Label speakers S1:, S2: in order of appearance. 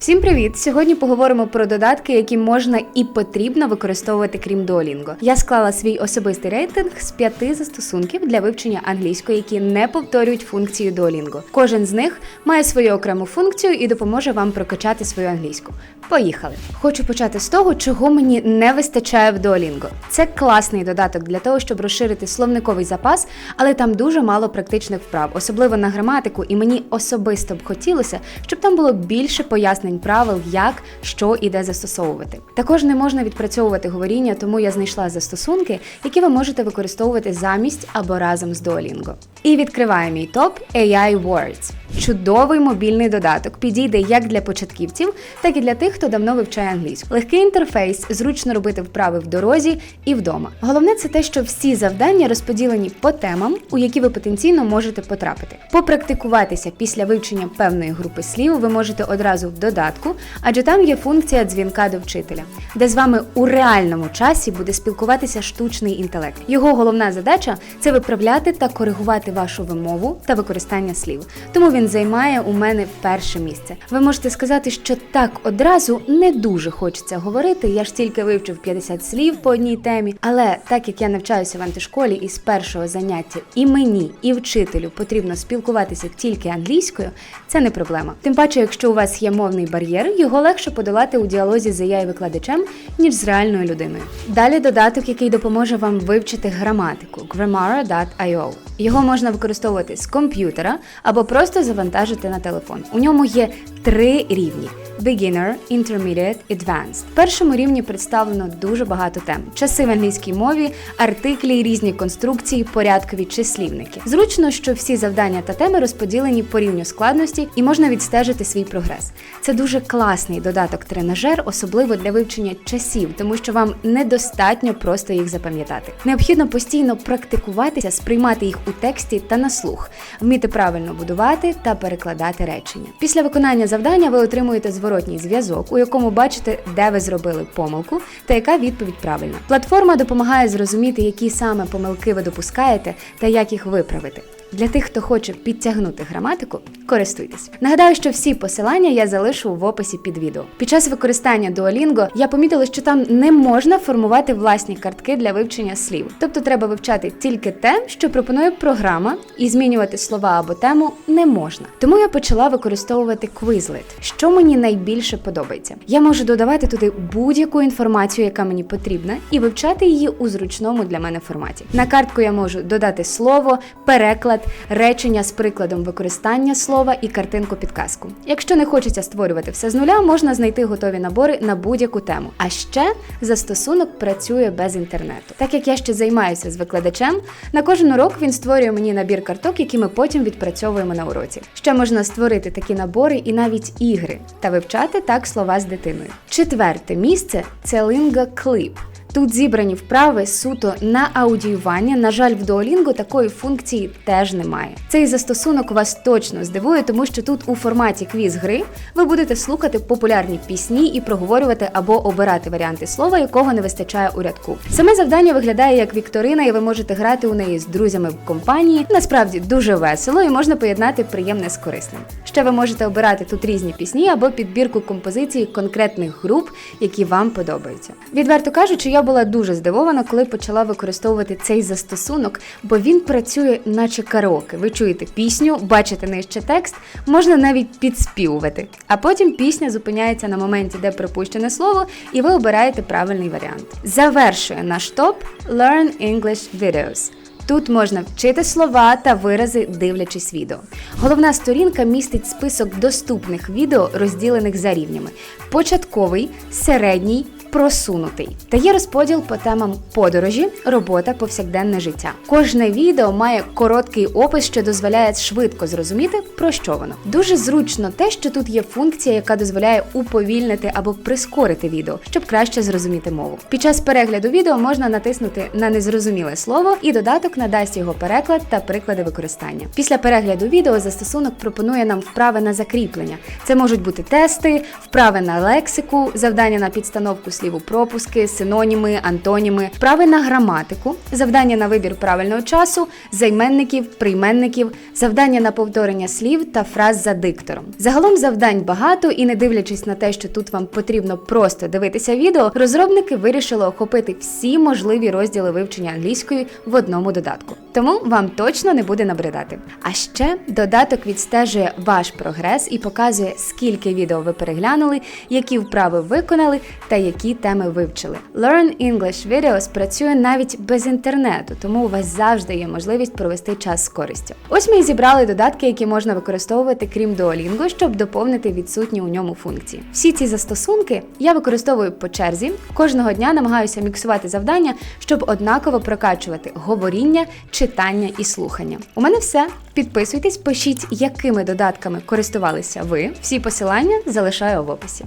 S1: Всім привіт! Сьогодні поговоримо про додатки, які можна і потрібно використовувати крім Duolingo. Я склала свій особистий рейтинг з п'яти застосунків для вивчення англійської, які не повторюють функцію Duolingo. Кожен з них має свою окрему функцію і допоможе вам прокачати свою англійську. Поїхали! Хочу почати з того, чого мені не вистачає в Duolingo. Це класний додаток для того, щоб розширити словниковий запас, але там дуже мало практичних вправ, особливо на граматику, і мені особисто б хотілося, щоб там було більше пояснень правил, як, що і де застосовувати. Також не можна відпрацьовувати говоріння, тому я знайшла застосунки, які ви можете використовувати замість або разом з Duolingo. І відкриваю мій топ AI Words. Чудовий мобільний додаток підійде як для початківців, так і для тих, хто давно вивчає англійську. Легкий інтерфейс, зручно робити вправи в дорозі і вдома. Головне це те, що всі завдання розподілені по темам, у які ви потенційно можете потрапити. Попрактикуватися після вивчення певної групи слів ви можете одразу в додатку, адже там є функція дзвінка до вчителя, де з вами у реальному часі буде спілкуватися штучний інтелект. Його головна задача це виправляти та коригувати вашу вимову та використання слів. Тому він займає у мене перше місце. Ви можете сказати, що так одразу не дуже хочеться говорити. Я ж тільки вивчив 50 слів по одній темі. Але так як я навчаюся в антишколі і з першого заняття і мені, і вчителю потрібно спілкуватися тільки англійською, це не проблема. Тим паче, якщо у вас є мовний бар'єр, його легше подолати у діалозі з ai викладачем ніж з реальною людиною. Далі додаток, який допоможе вам вивчити граматику Grammar.io. Його можна використовувати з комп'ютера або просто завантажити на телефон. У ньому є три рівні. Beginner, Intermediate, Advanced. В першому рівні представлено дуже багато тем: часи в англійській мові, артиклі, різні конструкції, порядкові числівники. Зручно, що всі завдання та теми розподілені по рівню складності і можна відстежити свій прогрес. Це дуже класний додаток-тренажер, особливо для вивчення часів, тому що вам недостатньо просто їх запам'ятати. Необхідно постійно практикуватися, сприймати їх у тексті та на слух, вміти правильно будувати та перекладати речення. Після виконання завдання ви отримуєте зворотній зв'язок, у якому бачите, де ви зробили помилку та яка відповідь правильна. Платформа допомагає зрозуміти, які саме помилки ви допускаєте та як їх виправити. Для тих, хто хоче підтягнути граматику, користуйтесь. Нагадаю, що всі посилання я залишу в описі під відео. Під час використання Duolingo я помітила, що там не можна формувати власні картки для вивчення слів. Тобто треба вивчати тільки те, що пропонує програма, і змінювати слова або тему не можна. Тому я почала використовувати Quizlet, що мені найбільше подобається. Я можу додавати туди будь-яку інформацію, яка мені потрібна, і вивчати її у зручному для мене форматі. На картку я можу додати слово, переклад, речення з прикладом використання слова і картинку підказку. Якщо не хочеться створювати все з нуля, можна знайти готові набори на будь-яку тему. А ще застосунок працює без інтернету. Так як я ще займаюся з викладачем, на кожен урок він створює мені набір карток, які ми потім відпрацьовуємо на уроці. Ще можна створити такі набори і навіть ігри та вивчати так слова з дитиною. Четверте місце це Linga Clip. Тут зібрані вправи суто на аудіювання. На жаль, в Duolingo такої функції теж немає. Цей застосунок вас точно здивує, тому що тут у форматі квіз-гри ви будете слухати популярні пісні і проговорювати або обирати варіанти слова, якого не вистачає у рядку. Саме завдання виглядає як вікторина, і ви можете грати у неї з друзями в компанії. Насправді дуже весело і можна поєднати приємне з корисним. Ще ви можете обирати тут різні пісні або підбірку композицій конкретних груп, які вам подобаються. Відверто кажучи, я була дуже здивована, коли почала використовувати цей застосунок, бо він працює наче караоке. Ви чуєте пісню, бачите нижче текст, можна навіть підспівувати. А потім пісня зупиняється на моменті, де пропущене слово, і ви обираєте правильний варіант. Завершує наш топ Learn English Videos. Тут можна вчити слова та вирази, дивлячись відео. Головна сторінка містить список доступних відео, розділених за рівнями: початковий, середній. Просунутий та є розподіл по темам подорожі, робота, повсякденне життя. Кожне відео має короткий опис, що дозволяє швидко зрозуміти, про що воно. Дуже зручно те, що тут є функція, яка дозволяє уповільнити або прискорити відео, щоб краще зрозуміти мову. Під час перегляду відео можна натиснути на незрозуміле слово, і додаток надасть його переклад та приклади використання. Після перегляду відео застосунок пропонує нам вправи на закріплення. Це можуть бути тести, вправи на лексику, завдання на підстановку слів сліву пропуски, синоніми, антоніми, вправи на граматику, завдання на вибір правильного часу, займенників, прийменників, завдання на повторення слів та фраз за диктором. Загалом завдань багато, і не дивлячись на те, що тут вам потрібно просто дивитися відео, розробники вирішили охопити всі можливі розділи вивчення англійської в одному додатку. Тому вам точно не буде набридати. А ще додаток відстежує ваш прогрес і показує, скільки відео ви переглянули, які вправи виконали та які теми вивчили. Learn English Videos працює навіть без інтернету, тому у вас завжди є можливість провести час з користю. Ось ми і зібрали додатки, які можна використовувати крім Duolingo, щоб доповнити відсутні у ньому функції. Всі ці застосунки я використовую по черзі. Кожного дня намагаюся міксувати завдання, щоб однаково прокачувати говоріння, читання і слухання. У мене все. Підписуйтесь, пишіть, якими додатками користувалися ви. Всі посилання залишаю в описі.